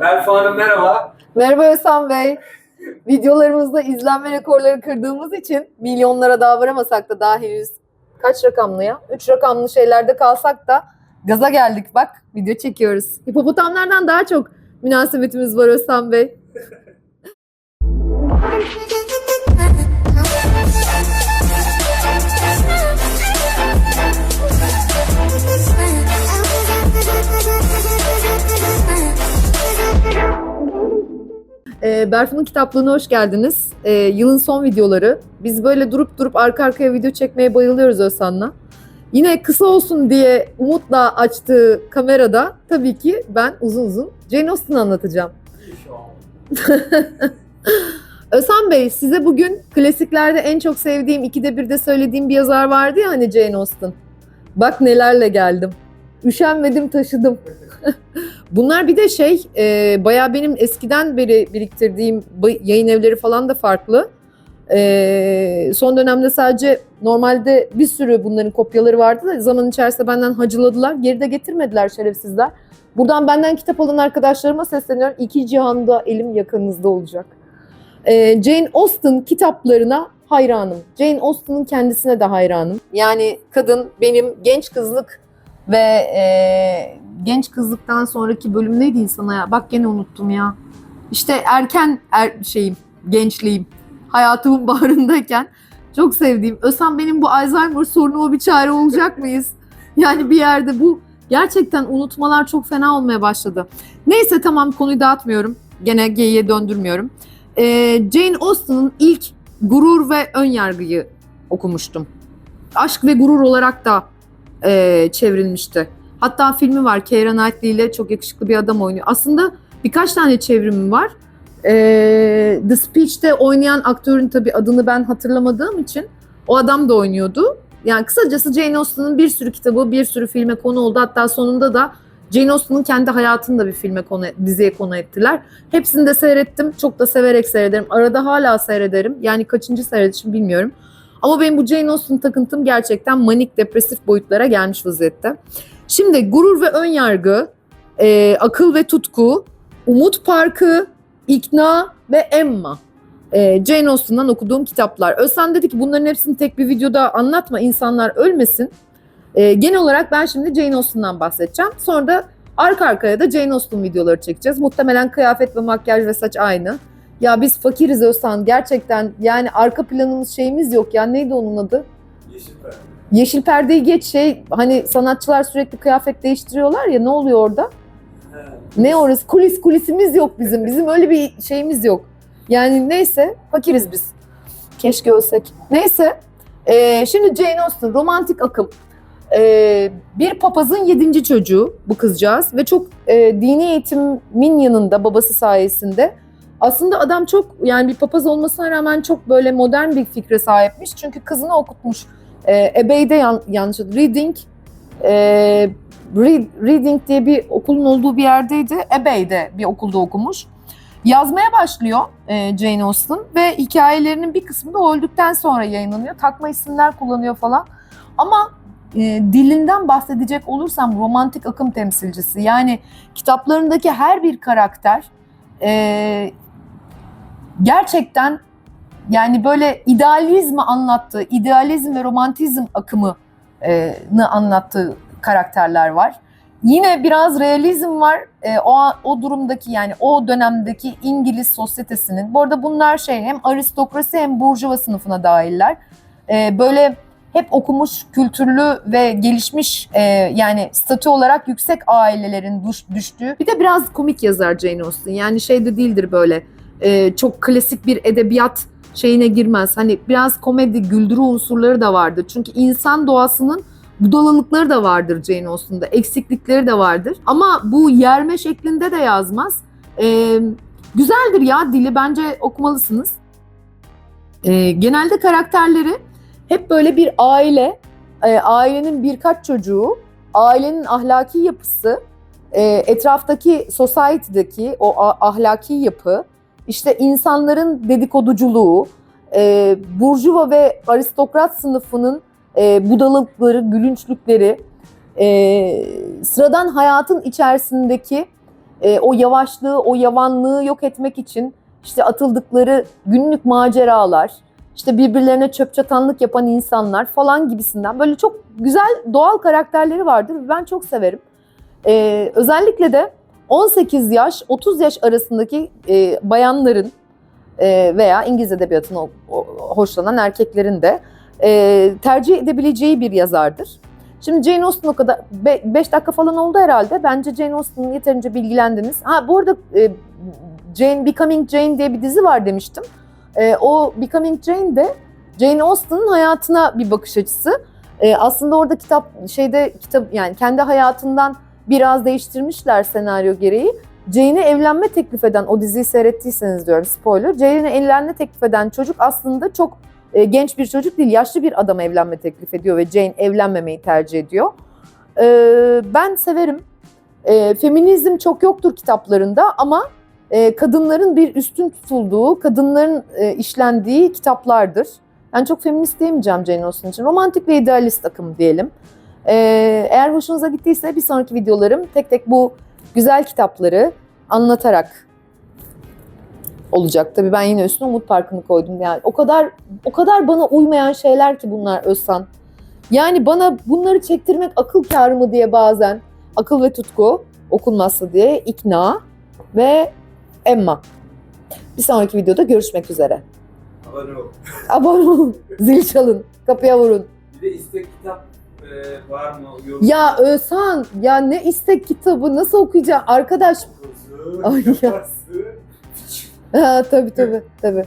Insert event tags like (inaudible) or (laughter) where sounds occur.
Berfu Hanım merhaba. Merhaba Özhan Bey. Videolarımızda izlenme rekorları kırdığımız için milyonlara daha varamasak da daha henüz kaç rakamlı ya? 3 rakamlı şeylerde kalsak da gaza geldik bak video çekiyoruz. Hipopotamlardan daha çok münasebetimiz var Özhan Bey. (laughs) Ee, Berfu'nun kitaplığına hoş geldiniz. Ee, yılın son videoları. Biz böyle durup durup arka arkaya video çekmeye bayılıyoruz Özhan'la. Yine kısa olsun diye umutla açtığı kamerada tabii ki ben uzun uzun Jane Austen'ı anlatacağım. (laughs) Özhan Bey size bugün klasiklerde en çok sevdiğim ikide birde söylediğim bir yazar vardı ya hani Jane Austen. Bak nelerle geldim. Üşenmedim taşıdım. (laughs) Bunlar bir de şey e, bayağı benim eskiden beri biriktirdiğim yayın evleri falan da farklı. E, son dönemde sadece normalde bir sürü bunların kopyaları vardı da zaman içerisinde benden hacıladılar. Geri de getirmediler şerefsizler. Buradan benden kitap alan arkadaşlarıma sesleniyorum. İki cihanda elim yakınınızda olacak. E, Jane Austen kitaplarına hayranım. Jane Austen'ın kendisine de hayranım. Yani kadın benim genç kızlık ve e, genç kızlıktan sonraki bölüm neydi insana ya? Bak gene unuttum ya. İşte erken er, şeyim, gençliğim. Hayatımın (laughs) baharındayken çok sevdiğim. Özlem benim bu Alzheimer sorunuma bir çare olacak mıyız? (laughs) Yani bir yerde bu gerçekten unutmalar çok fena olmaya başladı. Neyse tamam konuyu dağıtmıyorum. Gene geyiğe döndürmüyorum. Ee, Jane Austen'ın ilk Gurur ve Önyargıyı okumuştum. Aşk ve Gurur olarak da e, çevrilmişti. Hatta filmi var. Keira Knightley ile çok yakışıklı bir adam oynuyor. Aslında birkaç tane çevrimi var. E, The Speech'te oynayan aktörün tabii adını ben hatırlamadığım için o adam da oynuyordu. Yani kısacası Jane Austen'ın bir sürü kitabı, bir sürü filme konu oldu. Hatta sonunda da Jane Austen'ın kendi hayatını da bir filme konu, diziye konu ettiler. Hepsini de seyrettim. Çok da severek seyrederim. Arada hala seyrederim. Yani kaçıncı seyredişim bilmiyorum. Ama benim bu Jane Austen takıntım gerçekten manik depresif boyutlara gelmiş vaziyette. Şimdi gurur ve önyargı, e, akıl ve tutku, umut parkı, ikna ve Emma. E, Jane Austen'dan okuduğum kitaplar. Özlem dedi ki bunların hepsini tek bir videoda anlatma insanlar ölmesin. E, genel olarak ben şimdi Jane Austen'dan bahsedeceğim. Sonra da arka arkaya da Jane Austen videoları çekeceğiz. Muhtemelen kıyafet ve makyaj ve saç aynı. Ya biz fakiriz Özhan gerçekten yani arka planımız şeyimiz yok ya neydi onun adı? Yeşil perde. Yeşil perdeyi geç şey hani sanatçılar sürekli kıyafet değiştiriyorlar ya ne oluyor orada? He. Ne orası? Kulis kulisimiz yok bizim. Bizim öyle bir şeyimiz yok. Yani neyse fakiriz biz. Keşke ölsek. Neyse. Ee, şimdi Jane Austen romantik akım. Ee, bir papazın yedinci çocuğu bu kızcağız ve çok e, dini eğitimin yanında babası sayesinde aslında adam çok yani bir papaz olmasına rağmen çok böyle modern bir fikre sahipmiş. Çünkü kızını okutmuş. E, Ebey'de yan, yanlış Reading e, Read- Reading diye bir okulun olduğu bir yerdeydi. Ebey'de bir okulda okumuş. Yazmaya başlıyor e, Jane Austen ve hikayelerinin bir kısmı da öldükten sonra yayınlanıyor. Takma isimler kullanıyor falan. Ama e, dilinden bahsedecek olursam romantik akım temsilcisi. Yani kitaplarındaki her bir karakter e, gerçekten yani böyle idealizmi anlattığı, idealizm ve romantizm akımını anlattığı karakterler var. Yine biraz realizm var. E, o o durumdaki yani o dönemdeki İngiliz sosyetesinin. Bu arada bunlar şey hem aristokrasi hem burjuva sınıfına dahiller. E, böyle hep okumuş, kültürlü ve gelişmiş e, yani statü olarak yüksek ailelerin düş, düştüğü. Bir de biraz komik yazar Jane Austen. Yani şey de değildir böyle e, çok klasik bir edebiyat şeyine girmez. Hani biraz komedi, güldürü unsurları da vardır. Çünkü insan doğasının budalalıkları da vardır Jane Austen'da. Eksiklikleri de vardır. Ama bu yerme şeklinde de yazmaz. E, güzeldir ya dili. Bence okumalısınız. E, genelde karakterleri hep böyle bir aile, e, ailenin birkaç çocuğu, ailenin ahlaki yapısı, e, etraftaki society'deki o ahlaki yapı, işte insanların dedikoduculuğu, e, burjuva ve aristokrat sınıfının e, budalıkları, gülünçlükleri, e, sıradan hayatın içerisindeki e, o yavaşlığı, o yavanlığı yok etmek için işte atıldıkları günlük maceralar, işte birbirlerine çöp çatanlık yapan insanlar falan gibisinden böyle çok güzel doğal karakterleri vardır ben çok severim. E, özellikle de 18 yaş 30 yaş arasındaki e, bayanların e, veya İngiliz o- hoşlanan erkeklerin de e, tercih edebileceği bir yazardır. Şimdi Jane Austen o kadar 5 dakika falan oldu herhalde. Bence Jane Austen'ı yeterince bilgilendiniz. Ha bu arada e, Jane Becoming Jane diye bir dizi var demiştim. E, o Becoming Jane de Jane Austen'ın hayatına bir bakış açısı. E, aslında orada kitap şeyde kitap yani kendi hayatından biraz değiştirmişler senaryo gereği. Jane'e evlenme teklif eden o diziyi seyrettiyseniz diyorum spoiler. Jane'e evlenme teklif eden çocuk aslında çok e, genç bir çocuk değil, yaşlı bir adama evlenme teklif ediyor ve Jane evlenmemeyi tercih ediyor. E, ben severim. E, feminizm çok yoktur kitaplarında ama e, kadınların bir üstün tutulduğu, kadınların e, işlendiği kitaplardır. Ben çok feminist diyemeyeceğim Jane Austen için. Romantik ve idealist akım diyelim. E, eğer hoşunuza gittiyse bir sonraki videolarım tek tek bu güzel kitapları anlatarak olacak. Tabii ben yine üstüne Umut Parkı'nı koydum. Yani o kadar o kadar bana uymayan şeyler ki bunlar Özsan. Yani bana bunları çektirmek akıl kârı mı diye bazen akıl ve tutku okunmazsa diye ikna ve Emma. Bir sonraki videoda görüşmek üzere. Abone ol. Abone olun, (laughs) zil çalın, kapıya vurun. Bir de istek kitap e, var mı? Yok. Ya Özhan, ya ne istek kitabı nasıl okuyacağım? Arkadaş, Ay ya. kafası. ha, tabii tabii tabii.